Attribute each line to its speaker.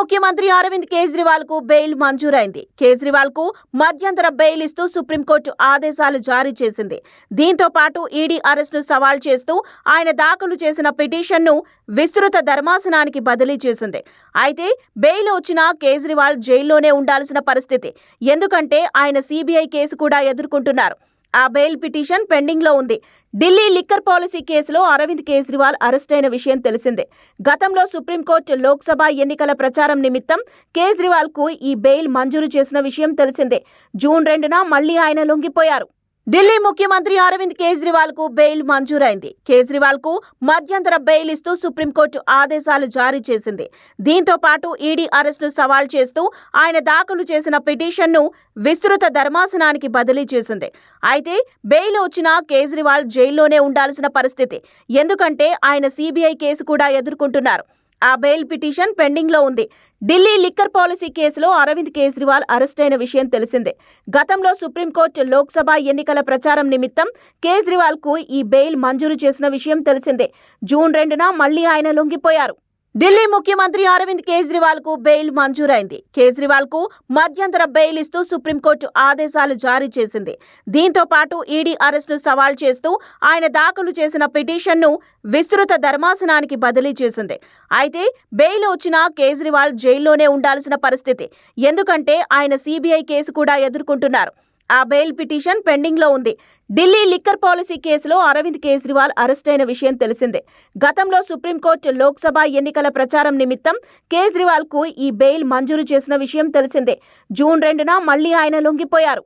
Speaker 1: ముఖ్యమంత్రి అరవింద్ కేజ్రీవాల్కు బెయిల్ మంజూరైంది. కేజ్రీవాల్కు మధ్యంతర బెయిల్ ఇస్తూ సుప్రీంకోర్టు ఆదేశాలు జారీ చేసింది. దీంతో పాటు ఈడీ అరెస్టును సవాల్ చేస్తూ ఆయన దాఖలు చేసిన పిటిషన్ను విస్తృత ధర్మాసనానికి బదిలీ చేసింది. అయితే బెయిల్ వచ్చినా కేజ్రీవాల్ జైల్లోనే ఉండాల్సిన పరిస్థితి. ఎందుకంటే ఆయన సిబిఐ కేసు కూడా ఎదుర్కొంటున్నారు. ఆ బెయిల్ పిటిషన్ పెండింగ్లో ఉంది. ఢిల్లీ లిక్కర్ పాలసీ కేసులో అరవింద్ కేజ్రీవాల్ అరెస్ట్ అయిన విషయం తెలిసిందే. గతంలో సుప్రీంకోర్టు లోక్సభ ఎన్నికల ప్రచారం నిమిత్తం కేజ్రీవాల్కు ఈ బెయిల్ మంజూరు చేసిన విషయం తెలిసిందే. జూన్ రెండున మళ్ళీ ఆయన లొంగిపోయారు. ఢిల్లీ ముఖ్యమంత్రి అరవింద్ కేజ్రీవాల్కు బెయిల్ మంజూరైంది. కేజ్రీవాల్కు మధ్యంతర బెయిల్ ఇస్తూ సుప్రీంకోర్టు ఆదేశాలు జారీ చేసింది. దీంతో పాటు ఈడీ అరెస్టును సవాల్ చేస్తూ ఆయన దాఖలు చేసిన పిటిషన్ను విస్తృత ధర్మాసనానికి బదిలీ చేసింది. అయితే బెయిల్ వచ్చినా కేజ్రీవాల్ జైల్లోనే ఉండాల్సిన పరిస్థితి. ఎందుకంటే ఆయన సిబిఐ కేసు కూడా ఎదుర్కొంటున్నారు. ఆ బెయిల్ పిటిషన్ పెండింగ్లో ఉంది. ఢిల్లీ లిక్కర్ పాలసీ కేసులో అరవింద్ కేజ్రీవాల్ అరెస్టైన విషయం తెలిసిందే. గతంలో సుప్రీంకోర్టు లోక్సభ ఎన్నికల ప్రచారం నిమిత్తం కేజ్రీవాల్కు ఈ బెయిల్ మంజూరు చేసిన విషయం తెలిసిందే. జూన్ రెండున మళ్ళీ ఆయన లొంగిపోయారు. ఢిల్లీ ముఖ్యమంత్రి అరవింద్ కేజ్రీవాల్కు బెయిల్ మంజూరైంది. కేజ్రీవాల్కు మధ్యంతర బెయిల్ ఇస్తూ సుప్రీంకోర్టు ఆదేశాలు జారీ చేసింది. దీంతో పాటు ఈడీ అరెస్టును సవాల్ చేస్తూ ఆయన దాఖలు చేసిన పిటిషన్ను విస్తృత ధర్మాసనానికి బదిలీ చేసింది. అయితే బెయిల్ వచ్చినా కేజ్రీవాల్ జైల్లోనే ఉండాల్సిన పరిస్థితి. ఎందుకంటే ఆయన సిబిఐ కేసు కూడా ఎదుర్కొంటున్నారు. ఆ బెయిల్ పిటిషన్ పెండింగ్లో ఉంది. ఢిల్లీ లిక్కర్ పాలసీ కేసులో అరవింద్ కేజ్రీవాల్ అరెస్టైన విషయం తెలిసిందే. గతంలో సుప్రీంకోర్టు లోక్సభ ఎన్నికల ప్రచారం నిమిత్తం కేజ్రీవాల్కు ఈ బెయిల్ మంజూరు చేసిన విషయం తెలిసిందే. జూన్ రెండున మళ్ళీ ఆయన లొంగిపోయారు.